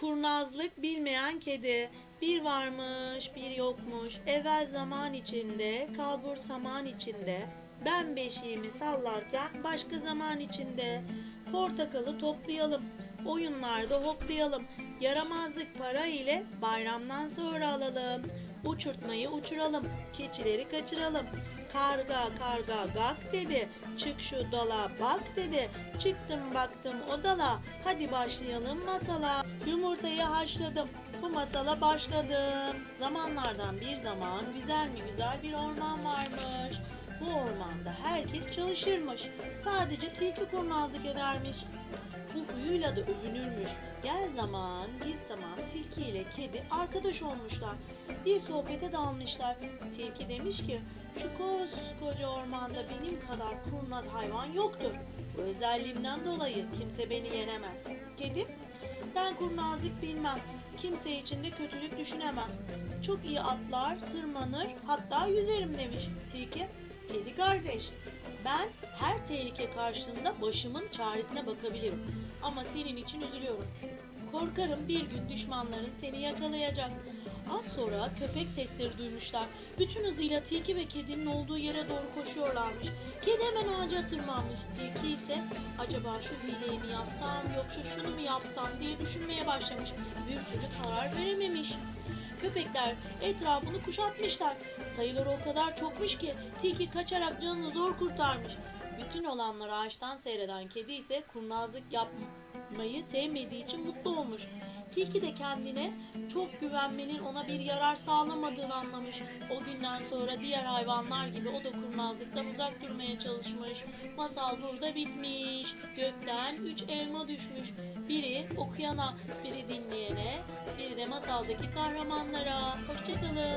Kurnazlık bilmeyen kedi. Bir varmış, bir yokmuş. Evvel zaman içinde, kalbur saman içinde. Ben beşiğimi sallarken başka zaman içinde. Portakalı toplayalım. Oyunlarda hoplayalım. Yaramazlık para ile bayramdan sonra alalım. Uçurtmayı uçuralım. Keçileri kaçıralım. Karga karga gak dedi. Çık şu dala bak dedi. Çıktım baktım o dala. Hadi başlayalım masala. Yumurtayı haşladım. Bu masala başladım. Zamanlardan bir zaman güzel mi güzel bir orman varmış. Bu ormanda herkes çalışırmış. Sadece tilki kurnazlık edermiş. Bu huyuyla da övünürmüş. Gel zaman, git zaman tilki ile kedi arkadaş olmuşlar. Bir sohbete dalmışlar. Tilki demiş ki, şu koskoca ormanda benim kadar kurnaz hayvan yoktur. Bu özelliğimden dolayı kimse beni yenemez. Kedi, ben kurnazlık bilmem. Kimse için de kötülük düşünemem. Çok iyi atlar, tırmanır, hatta yüzerim demiş. Tilki, kedi kardeş. Ben her tehlike karşısında başımın çaresine bakabilirim. Ama senin için üzülüyorum. Korkarım bir gün düşmanların seni yakalayacak. Az sonra köpek sesleri duymuşlar. Bütün hızıyla tilki ve kedinin olduğu yere doğru koşuyorlarmış. Kedi hemen ağaca tırmanmış. Tilki ise acaba şu hileyi mi yapsam yoksa şunu mu yapsam diye düşünmeye başlamış. Bir türlü karar verememiş. Köpekler etrafını kuşatmışlar. Sayıları o kadar çokmuş ki tilki kaçarak canını zor kurtarmış. Bütün olanları ağaçtan seyreden kedi ise kurnazlık yapmayı sevmediği için mutlu olmuş. Tilki de kendine çok güvenmenin ona bir yarar sağlamadığını anlamış. O günden sonra diğer hayvanlar gibi o da uzak durmaya çalışmış. Masal burada bitmiş. Gökten üç elma düşmüş. Biri okuyana, biri dinleyene, biri de masaldaki kahramanlara. Hoşçakalın.